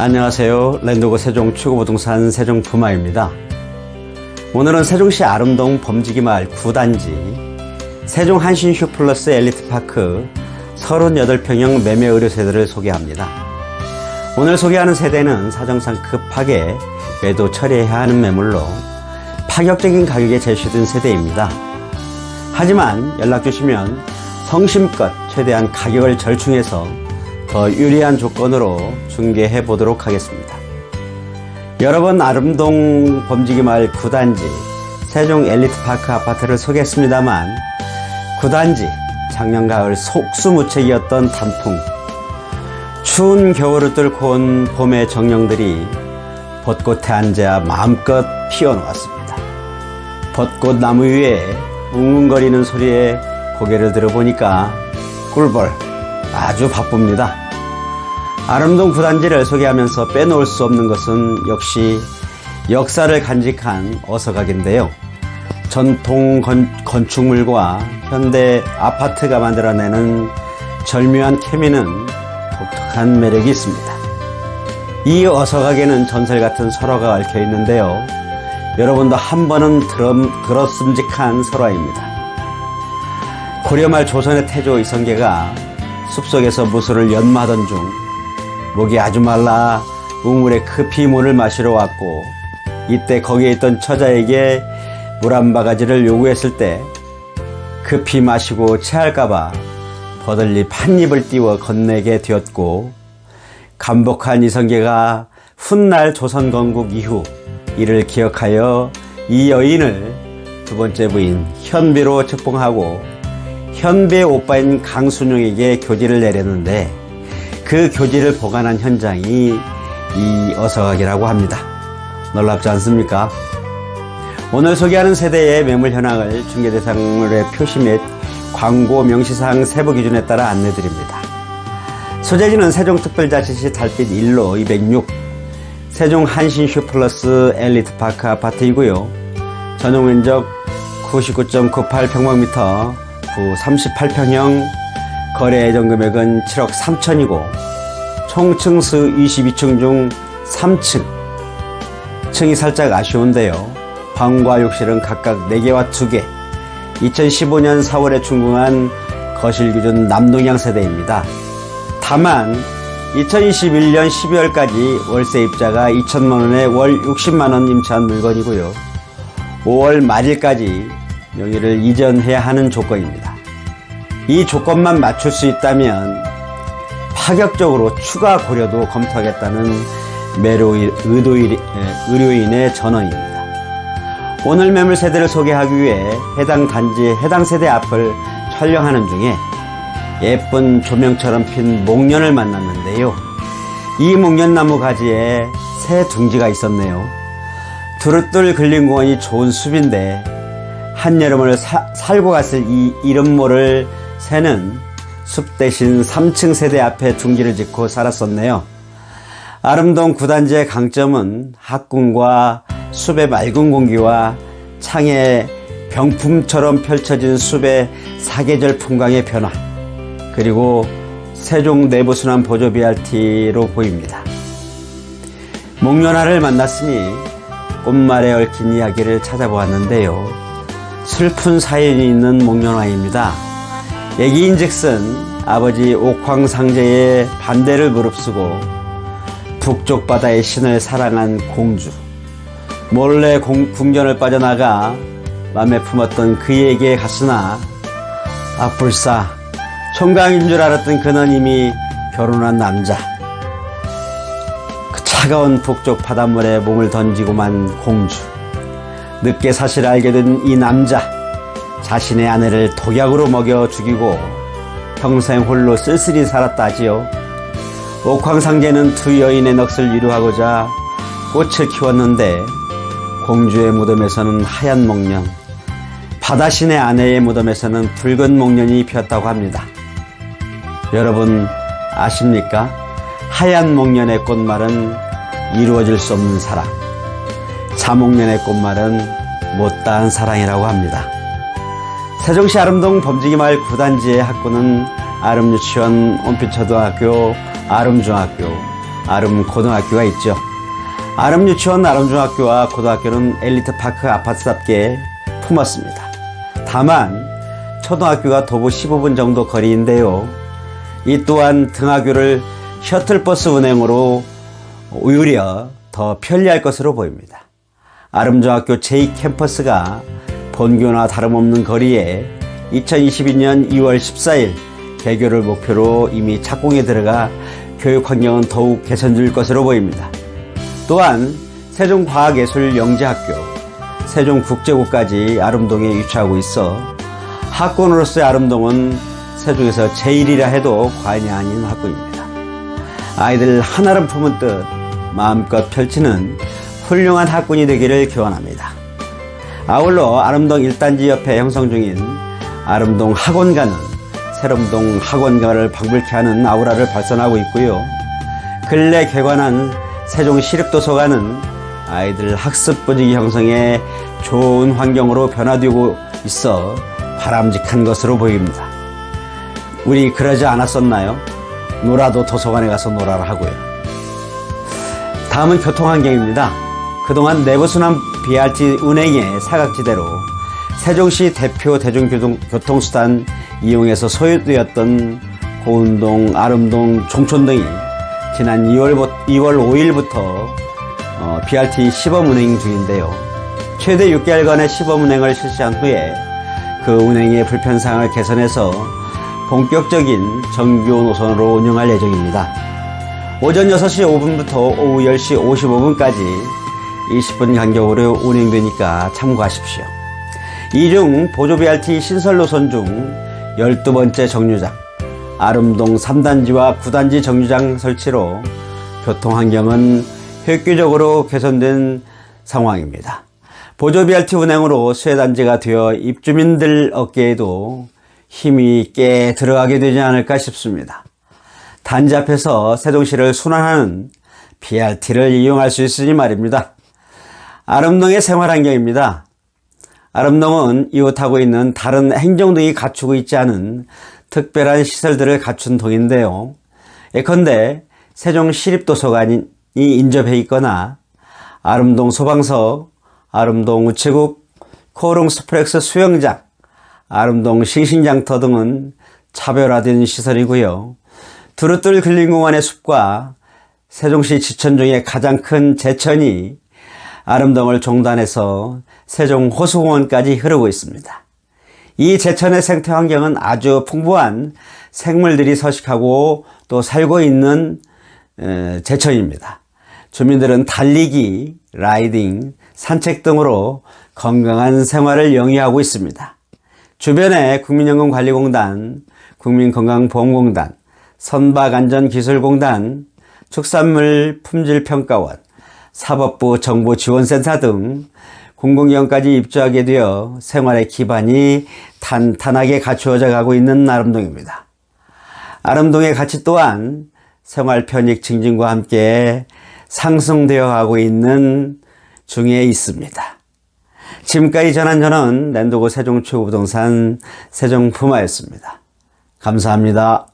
안녕하세요. 랜드고 세종 최고부동산 세종푸마입니다. 오늘은 세종시 아름동 범지기마을 9단지 세종 한신슈 플러스 엘리트파크 38평형 매매 의료 세대를 소개합니다. 오늘 소개하는 세대는 사정상 급하게 매도 처리해야 하는 매물로 파격적인 가격에 제시된 세대입니다. 하지만 연락 주시면 성심껏 최대한 가격을 절충해서 더 유리한 조건으로 중개해 보도록 하겠습니다. 여러 번 아름동 범지기 마을 9단지 세종 엘리트파크 아파트를 소개했습니다만 9단지 작년 가을 속수무책이었던 단풍 추운 겨울을 뚫고 온 봄의 정령들이 벚꽃에 앉아 마음껏 피어놓았습니다. 벚꽃 나무 위에 웅웅거리는 소리에 고개를 들어보니까 꿀벌 아주 바쁩니다. 아름동 구단지를 소개하면서 빼놓을 수 없는 것은 역시 역사를 간직한 어서각인데요. 전통 건, 건축물과 현대 아파트가 만들어내는 절묘한 케미는 독특한 매력이 있습니다. 이 어서각에는 전설 같은 설화가 얽혀 있는데요. 여러분도 한 번은 들었음직한 설화입니다. 고려말 조선의 태조 이성계가 숲속에서 무술을 연마하던 중 목이 아주 말라 우물에 급히 물을 마시러 왔고 이때 거기에 있던 처자에게 물 한 바가지를 요구했을 때 급히 마시고 체할까봐 버들리 판입을 띄워 건네게 되었고 감복한 이성계가 훗날 조선 건국 이후 이를 기억하여 이 여인을 두 번째 부인 현비로 책봉하고 현비의 오빠인 강순용에게 교지를 내렸는데 그 교지를 보관한 현장이 이 어서각이라고 합니다. 놀랍지 않습니까? 오늘 소개하는 세대의 매물 현황을 중개대상물의 표시 및 광고 명시사항 세부 기준에 따라 안내드립니다. 소재지는 세종특별자치시 달빛 1로 206 세종 한신 슈 플러스 엘리트파크 아파트이고요. 전용 면적 99.98평방미터 구 38평형 거래 예정 금액은 7억 3천이고 총 층수 22층 중 3층 층이 살짝 아쉬운데요. 방과 욕실은 각각 4개와 2개 2015년 4월에 준공한 거실 기준 남동향 세대입니다. 다만 2021년 12월까지 월세 입자가 2천만 원에 월 60만 원 임차한 물건이고요. 5월 말일까지 명의를 이전해야 하는 조건입니다. 이 조건만 맞출 수 있다면 파격적으로 추가 고려도 검토하겠다는 매로 의도일, 의료인의 전언입니다. 오늘 매물 세대를 소개하기 위해 해당 단지 해당 세대 앞을 촬영하는 중에 예쁜 조명처럼 핀 목련을 만났는데요. 이 목련나무 가지에 새 둥지가 있었네요. 두루뚫 걸린 공원이 좋은 숲인데 한여름을 사, 살고 갔을 이 이름 모를 새는 숲 대신 3층 세대 앞에 둥지를 짓고 살았었네요. 아름동 구단지의 강점은 학군과 숲의 맑은 공기와 창에 병풍처럼 펼쳐진 숲의 사계절 풍광의 변화 그리고 세종 내부순환 보조 BRT로 보입니다. 목련화를 만났으니 꽃말에 얽힌 이야기를 찾아보았는데요. 슬픈 사연이 있는 목련화입니다. 애기인즉슨 아버지 옥황상제의 반대를 무릅쓰고 북쪽 바다의 신을 사랑한 공주. 몰래 공, 궁전을 빠져나가 맘에 품었던 그에게 갔으나 아 불사 총각인 줄 알았던 그는 이미 결혼한 남자. 그 차가운 북쪽 바닷물에 몸을 던지고만 공주. 늦게 사실을 알게 된 이 남자. 자신의 아내를 독약으로 먹여 죽이고 평생 홀로 쓸쓸히 살았다 하지요. 옥황상제는 두 여인의 넋을 위로하고자 꽃을 키웠는데 공주의 무덤에서는 하얀 목련, 바다신의 아내의 무덤에서는 붉은 목련이 피었다고 합니다. 여러분 아십니까? 하얀 목련의 꽃말은 이루어질 수 없는 사랑, 자목련의 꽃말은 못다한 사랑이라고 합니다. 세종시 아름동 범지기마을 9단지의 학교는 아름유치원, 온빛초등학교, 아름중학교, 아름 고등학교가 있죠. 아름 유치원, 아름 중학교와 고등학교는 엘리트 파크 아파트답게 품었습니다. 다만 초등학교가 도보 15분 정도 거리인데요. 이 또한 등하교를 셔틀버스 운행으로 오히려 더 편리할 것으로 보입니다. 아름중학교 제2캠퍼스가 본교나 다름없는 거리에 2022년 2월 14일 개교를 목표로 이미 착공에 들어가 교육 환경은 더욱 개선될 것으로 보입니다. 또한 세종과학예술영재학교, 세종국제고까지 아름동에 위치하고 있어 학군으로서의 아름동은 세종에서 제일이라 해도 과언이 아닌 학군입니다. 아이들 한아름 품은 뜻 마음껏 펼치는 훌륭한 학군이 되기를 기원합니다. 아울러 아름동 1단지 옆에 형성 중인 아름동 학원가는 세롬동 학원가를 방불케 하는 아우라를 발산하고 있고요. 근래 개관한 세종시립도서관은 아이들 학습 분위기 형성에 좋은 환경으로 변화되고 있어 바람직한 것으로 보입니다. 우리 그러지 않았었나요? 놀아도 도서관에 가서 놀아라 하고요. 다음은 교통환경입니다. 그동안 내부순환 BRT 운행의 사각지대로 세종시 대표 대중교통수단 이용해서 소유되었던 고운동, 아름동, 종촌 등이 지난 2월, 2월 5일부터 어, BRT 시범 운행 중인데요. 최대 6개월간의 시범 운행을 실시한 후에 그 운행의 불편사항을 개선해서 본격적인 정규 노선으로 운영할 예정입니다. 오전 6시 5분부터 오후 10시 55분까지 20분 간격으로 운행되니까 참고하십시오. 이 중 보조 BRT 신설 노선 중 12번째 정류장, 아름동 3단지와 9단지 정류장 설치로 교통 환경은 획기적으로 개선된 상황입니다. 보조 BRT 운행으로 수혜단지가 되어 입주민들 어깨에도 힘이 꽤 들어가게 되지 않을까 싶습니다. 단지 앞에서 세종시를 순환하는 BRT를 이용할 수 있으니 말입니다. 아름동의 생활 환경입니다. 아름동은 이웃하고 있는 다른 행정동이 갖추고 있지 않은 특별한 시설들을 갖춘 동인데요. 예컨대 세종시립도서관이 인접해 있거나 아름동 소방서, 아름동 우체국, 코롱 스프렉스 수영장, 아름동 싱싱장터 등은 차별화된 시설이고요. 두루뜰 근린공원의 숲과 세종시 지천 중에 가장 큰 제천이 아름동을 종단해서 세종 호수공원까지 흐르고 있습니다. 이 제천의 생태 환경은 아주 풍부한 생물들이 서식하고 또 살고 있는 제천입니다. 주민들은 달리기, 라이딩, 산책 등으로 건강한 생활을 영위하고 있습니다. 주변에 국민연금관리공단, 국민건강보험공단, 선박안전기술공단, 축산물 품질평가원, 사법부 정보 지원센터 등 공공기관까지 입주하게 되어 생활의 기반이 탄탄하게 갖추어져 가고 있는 아름동입니다. 아름동의 가치 또한 생활 편익 증진과 함께 상승되어 가고 있는 중에 있습니다. 지금까지 전한 저는 랜도고 세종초부동산 세종품화였습니다. 감사합니다.